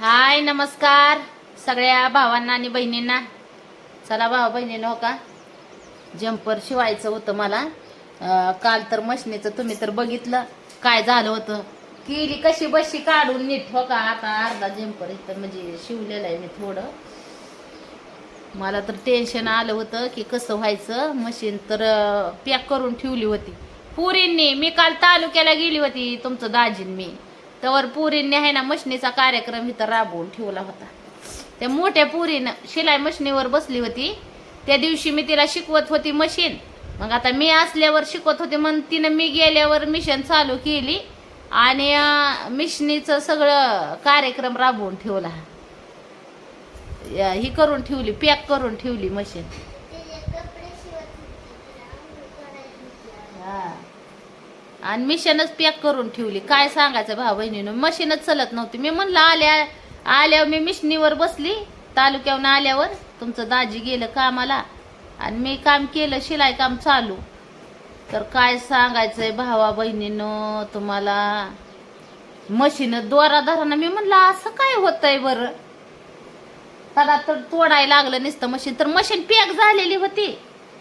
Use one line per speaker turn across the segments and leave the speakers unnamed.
हाय नमस्कार. सगळ्या भावांना आणि बहिणींना. चला भावा बहिणीनं हो का? जम्पर शिवायचं होतं मला. काल तर मशनीचं तुम्ही तर बघितलं. काय झालं होतं? केली कशी बशी काढून नीट हो का? आता अर्धा जम्पर इथं म्हणजे शिवलेलं आहे मी थोडं. मला तर टेन्शन आलं होतं की कसं व्हायचं? मशीन तर पॅक करून ठेवली होती. पुरींनी मी काल तालुक्याला गेली होती तुमचं दाजीन मी. तर पुरींनी आहे ना मशनीचा कार्यक्रम इथं राबवून ठेवला होता. त्या मोठ्या पुरीनं शिलाई मशनीवर बसली होती. त्या दिवशी मी तिला शिकवत होती मशीन. मग आता मी असल्यावर शिकवत होते मग तिनं मी गेल्यावर मिशन चालू केली आणि मिशनीचं सगळं कार्यक्रम राबवून ठेवला. या- ही करून ठेवली पॅक करून ठेवली मशीन. आणि मिशनच पॅक करून ठेवली. काय सांगायचं भाऊ बहिणीनं? मशीनच चलत नव्हती. मी म्हणलं आल्या आल्यावर मी मिशनीवर बसली. तालुक्याहून आल्यावर तुमचं दाजी गेलं कामाला. आणि मी काम केलं शिलाई काम चालू. तर काय सांगायचंय भावा बहिणीनं तुम्हाला? मशीन दोरा धराना मी म्हणलं असं काय होतंय बरं? त्याला तर तोडायला लागलं नुसतं मशीन तर मशीन पॅक झालेली होती.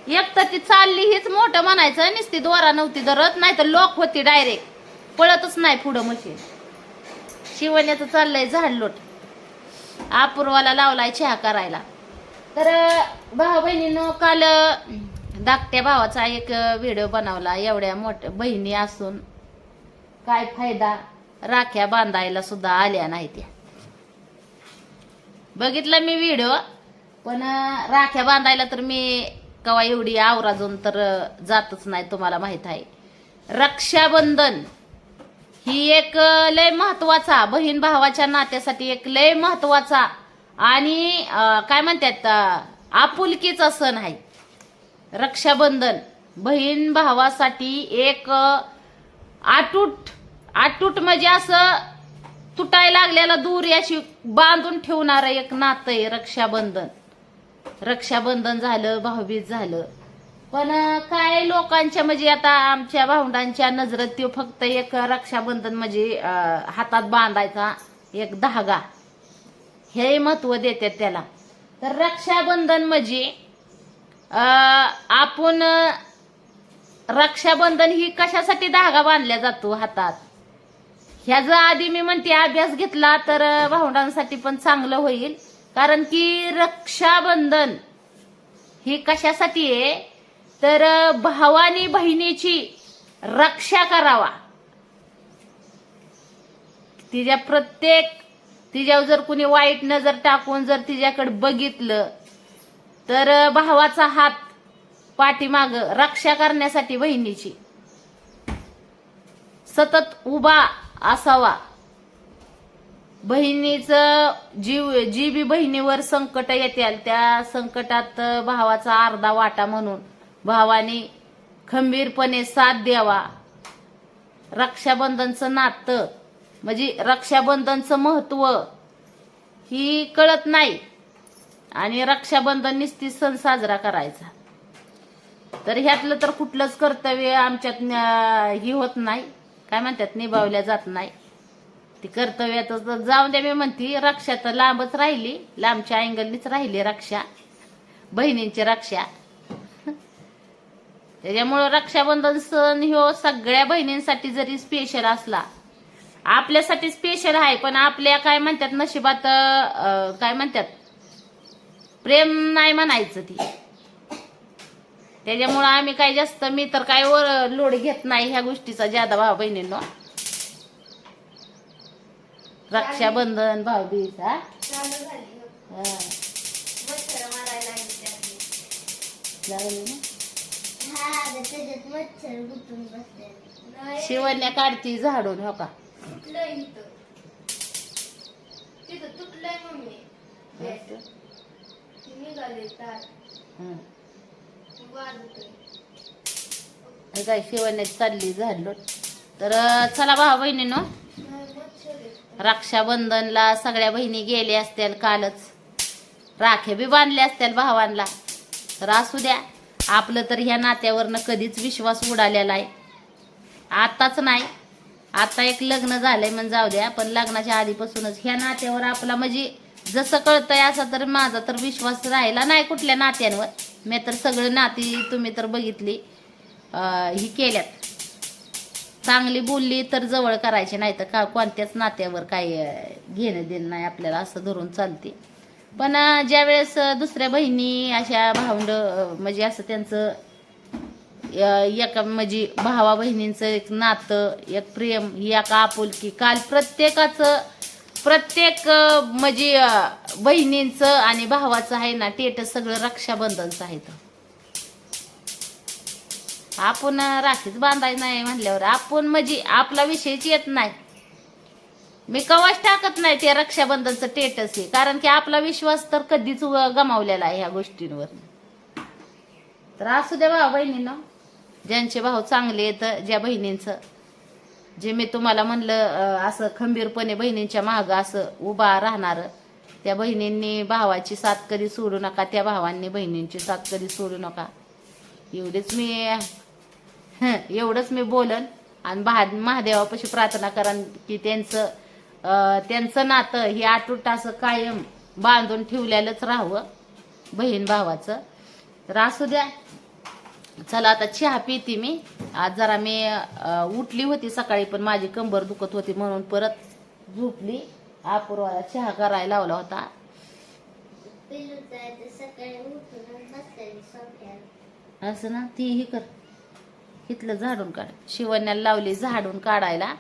एक तर ती चालली हीच मोठं म्हणायचं नुसती दोरा नव्हती धरत नाही तर लॉक होती डायरेक्ट पळतच नाही पुढं मशीन. शिवण्याचं चाललंय झाडलोट. अपूर्वाला लावलाय चहा करायला. तर भाऊ बहिणीनं काल धाकट्या भावाचा एक व्हिडिओ बनवला. एवढ्या मोठ्या बहिणी असून काय फायदा? राख्या बांधायला सुद्धा आल्या नाही त्या. बघितला मी व्हिडिओ पण राख्या बांधायला तर मी कवा एवढी आवराजून तर जातच नाही तुम्हाला माहीत आहे. रक्षाबंधन ही एक लय महत्त्वाचा बहीण भावाच्या नात्यासाठी एक लय महत्त्वाचा आणि काय म्हणतात आपुलकीचा सण आहे. रक्षाबंधन बहीण भावासाठी एक आटूट आटूट म्हणजे असं तुटायला लागलेला दूर अशी बांधून ठेवणारं एक नातं आहे रक्षाबंधन. रक्षाबंधन झालं भाऊबीज झालं. पण काय लोकांच्या म्हणजे आता आमच्या भावंडांच्या नजरेत तो फक्त एक रक्षाबंधन म्हणजे हातात बांधायचा एक धागा. हे महत्त्व देतात त्याला. तर रक्षाबंधन म्हणजे अं, आपण रक्षाबंधन ही कशासाठी धागा बांधल्या जातो हातात? ह्याचा आधी मी म्हणते अभ्यास घेतला तर भावंडांसाठी पण चांगलं होईल. कारण की रक्षाबंधन ही कशासाठी आहे? तर भावानी बहिणीची रक्षा करावा. तिच्या प्रत्येक तिच्यावर जर कुणी वाईट नजर टाकून जर तिच्याकडे बघितलं तर भावाचा हात पाठीमाग रक्षा करण्यासाठी बहिणीची. सतत उभा असावा. बहिणीचं जीव जी बी बहिणीवर संकट येतील त्या संकटात भावाचा अर्धा वाटा म्हणून भावाने खंबीरपणे साथ द्यावा. रक्षाबंधनचं नातं म्हणजे रक्षाबंधनचं महत्त्व ही कळत नाही. आणि रक्षाबंधन निस्ती सण साजरा करायचा. तर ह्यातलं तर कुठलंच कर्तव्य आमच्यात ही होत नाही. काय म्हणतात? निभावल्या जात नाही. ती कर्तव्यातच तर जाऊन द्या मी म्हणते रक्षा तर लांबच राहिली. लांबच्या अँगलनीच राहिली रक्षा. बहिणींची रक्षा. त्याच्यामुळं रक्षाबंधन सण हो सगळ्या बहिणींसाठी जरी स्पेशल असला आपल्यासाठी स्पेशल आहे पण आपल्या काय म्हणतात नशिबात काय म्हणतात प्रेम नाही म्हणायचं ती. त्याच्यामुळं आम्ही काय जास्त मी तर काय वर लोड घेत नाही ह्या गोष्टीचा ज्यादा भाव बहिणींना रक्षाबंधन भाऊबीज हा
चालू झाली
हा.
मच्छर मारायला लागली त्यातली.
लागली ना?
हा आता त्याच्यात मच्छर गुंतून बसले. नाही,
शिवण्या काढती झाडून हो का? हं. हे. काय शिवण्याची चालली झाडलो तर चला भाऊ बहिणीनो. रक्षाबंधनला सगळ्या बहिणी गेल्या असतील कालच. राख्या बी बांधल्या असतील भावांना तर असू द्या आपलं तर ह्या नात्यावरनं कधीच विश्वास उडालेला आहे. आत्ताच नाही आता एक लग्न झालंय म्हणजे जाऊ द्या पण लग्नाच्या आधीपासूनच ह्या नात्यावर आपला म्हणजे जसं कळतंय असा तर माझा तर विश्वास राहिला नाही कुठल्या नात्यांवर. मी तर सगळं नाती तुम्ही तर बघितली ही केल्यात. चांगली बोलली तर जवळ करायची नाही तर का कोणत्याच नात्यावर काय घेणं देणं नाही आपल्याला असं धरून चालते. पण ज्या ज्यावेळेस दुसऱ्या बहिणी अशा भावंड म्हणजे असं त्यांचं एका म्हणजे भावा बहिणींचं एक नातं एक प्रेम ही एक आपुलकी काल प्रत्येकाचं प्रत्येक म्हणजे बहिणींचं आणि भावाचं आहे ना टेट सगळं रक्षाबंधनचं आहे. तर आपण राखीच बांधायचं नाही म्हणल्यावर आपण म्हणजे आपला विषयच येत नाही. मी कवाच टाकत नाही ते रक्षाबंधनचं टेटस आहे कारण की आपला विश्वास तर कधीच गमावलेला आहे ह्या गोष्टींवर. तर असू द्या भाऊ बहिणीनं ज्यांचे भाऊ चांगले आहेत ज्या बहिणींचं जे मी तुम्हाला म्हणलं असं खंबीरपणे बहिणींच्या मागं असं उभा राहणार त्या बहिणींनी भावाची साथ कधी सोडू नका त्या भावांनी बहिणींची साथ कधी सोडू नका. एवढेच मी एवढंच मी बोलन. आणि महा महादेवापाशी प्रार्थना करा की त्यांचं त्यांचं नातं हे आटूट असं कायम बांधून ठेवलेलंच राहावं बहीण भावाचं. तर असू द्या. चला आता चहा पिते मी. आज जरा मी उठली होती सकाळी पण माझी कंबर दुखत होती म्हणून परत झोपली. अपूर्वाला चहा करायला लावला होता. असं ना? ती ही कर. इथलं झाडून काढ. शिवण्याला लावली झाडून काढायला.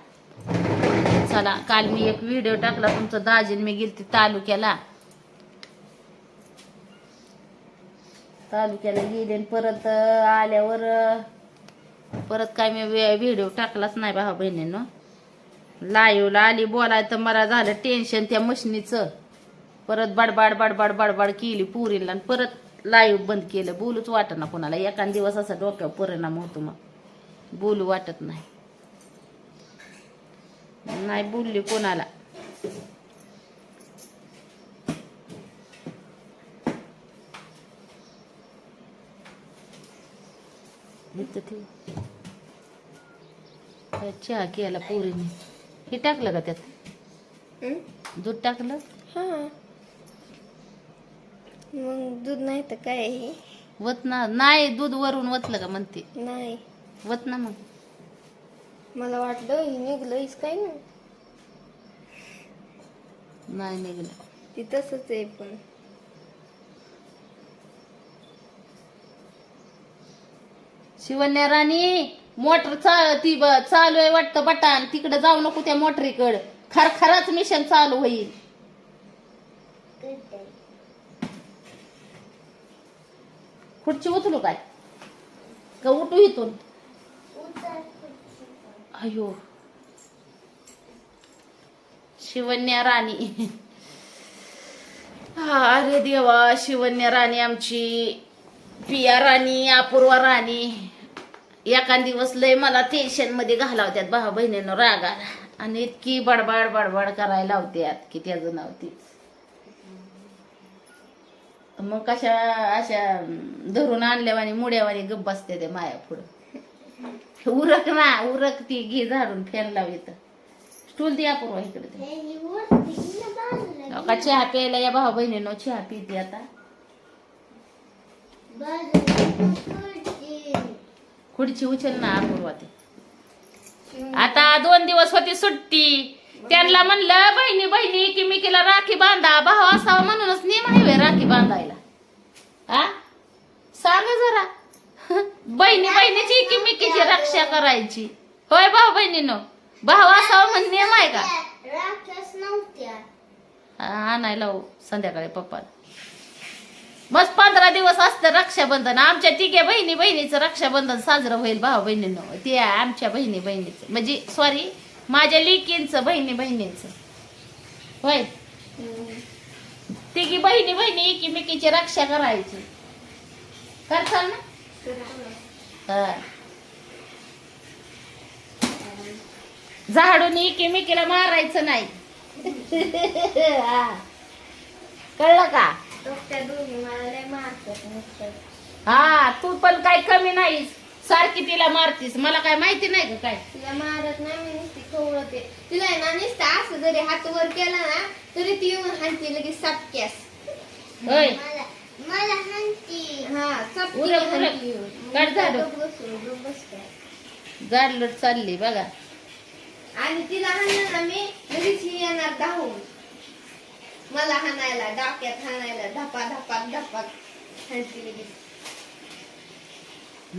चला काल मी एक व्हिडिओ टाकला तुमचं दाजीन मी गेलती तालुक्याला. तालुक्याला गेले आणि परत आल्यावर परत काय मी व्हिडिओ टाकलाच नाही भावा बहिणीनं. लाईव्हला आली बोलाय तर मला झालं टेन्शन त्या मशनीचं. परत बडबाड बडबाड बडबाड केली पुरीला आणि परत लाईव्ह बंद केलं. बोलूच वाटत ना कोणाला. एखाद दिवस असा डोक्यावर परिणाम होतो मग. बोलू वाटत नाही. नाही बोलली कोणाला. चहा केला पोरीने. हे टाकलं का त्यात? दूध टाकलं?
हा. मग दूध नाही तर काय आहे?
वत ना नाही दूध वरून वतलं का म्हणते?
नाही.
वत ना मग.
मला वाटलं हे निघलंयच काय ना
नाही निघलं.
ती तसंच आहे पण.
शिवन्या राणी मोटर चा ती ब- चालू आहे वाटतं बटान. तिकडे जाऊ नको त्या मोटरीकडे. खर खरंच मिशन चालू होईल. खुर्ची उचलू काय? का उठू इथून? अयो. शिवन्या राणी. हा, अरे देवा शिवन्या राणी आमची. पिया राणी अपूर्वा राणी. एका दिवस लय मला टेन्शनमध्ये घालावत्यात भावा बहिणीनं रागाला. आणि इतकी बडबड बडबड करायला लावत्यात की त्याचं नाव तीच मग कशा अशा धरून आणल्यावानी मुड्यावानी गप्प बसते ते माया पुढं उरक ना उरक ती घे झाडून फॅन लाव इथं. स्टूल द्या अपूर्वा इकडे. का चहा प्यायला या भाऊ बहिणीनं चहा पिते आता. खुर्ची उचल ना अपूर्वा ते. आता दोन दिवस होती सुट्टी. त्यांना म्हणलं बहिणी बहिणी की मी केला राखी बांधा. भाऊ असा म्हणूनच नियम आहे व्हय राखी बांधायला हा सांग जरा बहिणी बहिणीची किमिकीची रक्षा करायची. होय भाऊ बहिणीनो भाऊ असावा म्हणून नियम आहे का?
राक्षस नव्हत्या.
आणायला हो संध्याकाळी पप्पा बस पंधरा दिवस असतं रक्षाबंधन. आमच्या तिघे बहिणी बहिणीचं रक्षाबंधन साजरं होईल भाऊ बहिणीनं. ते आमच्या बहिणी बहिणीचं. म्हणजे सॉरी माझ्या लिकींचं बहिणी बहिणींचं. होय? तिघी बहिणी बहिणी एकीमेकीची रक्षा करायची. करताल ना. हा. झाडून एकीमेकीला मारायचं नाही. कळलं का? हा तू पण काय कमी नाहीस. सारखी तिला मारतीस. मला काय माहिती नाही का काय?
तिला मारत नाही मी नुसती खवळते. तिला आहे ना नुसतं असं जरी हात वर केला ना तरी ती येऊन हाणते लगेच सापक्यास.
होय.
मला हाणती. हा सापकी
उरक, उरक. काढ झाडू. चालली बघा.
आणि तिला हाणलं ना मी लगेच ही येणार धावून. मला हाणायला डाक्यात हाणायला धपा धपा धपा हाणती लगेच.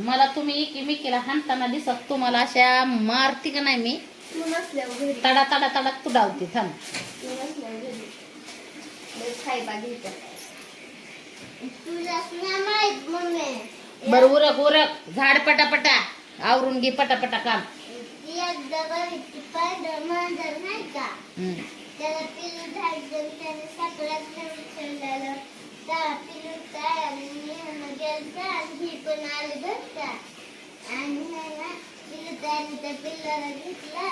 मला तुम्ही एकीमेकीला हाणताना दिसत तुम्हाला अशा मारती का नाही मी?
तू नसल्यावर घरी.
तडा तडा तडा तुडावते थांब.
तू नसल्यावर घरी. लय खायबा घ्यायचा तुला माहीत मम्मी.
बर उरक उरक. झाड पटापटा. आवरून घे पटापटा काम.
मांजर नाही का त्याला पिलू त्याने पिलू काय आणि आणि ही पण आली बरं का आणि ना पिलू त्याने त्या पिल्लाला घेतला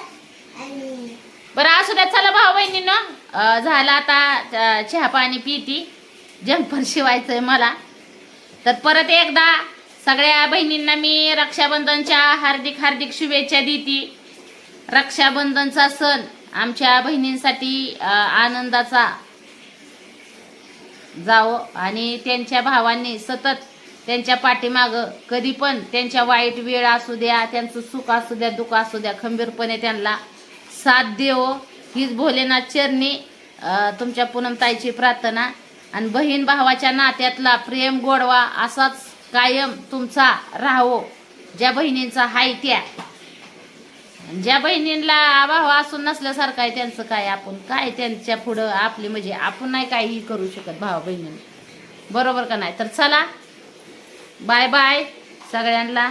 आणि
बरं असू द्या चला भाऊ बहिणीनं. झालं आता चहा पाणी पिती. जंपर शिवायचंय मला. तर परत एकदा सगळ्या बहिणींना मी रक्षाबंधनच्या हार्दिक हार्दिक शुभेच्छा देते. रक्षाबंधनचा सण आमच्या बहिणींसाठी आनंदाचा जावो आणि त्यांच्या भावांनी सतत त्यांच्या पाठीमागं कधी पण त्यांच्या वाईट वेळ असू द्या त्यांचं सुख असू द्या दुःख असू द्या खंबीरपणे त्यांना साथ देव. हीच भोलेनाथ चरणी तुमच्या पूनमताईची प्रार्थना. आणि बहीण भावाच्या नात्यातला प्रेम गोडवा असाच कायम तुमचा राहावो. ज्या बहिणींचा हाय त्या. ज्या बहिणींना भाव असून नसल्यासारखं आहे त्यांचं काय आपण? काय त्यांच्या पुढं आपली म्हणजे आपण नाही काही करू शकत भावा बहिणींना. बरोबर का नाही? तर चला बाय बाय सगळ्यांना.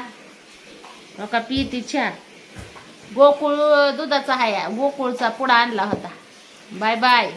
नका पिती छान. गोकुळ दुधाचा आहे गोकुळचा पुडा आणला होता. Bye bye.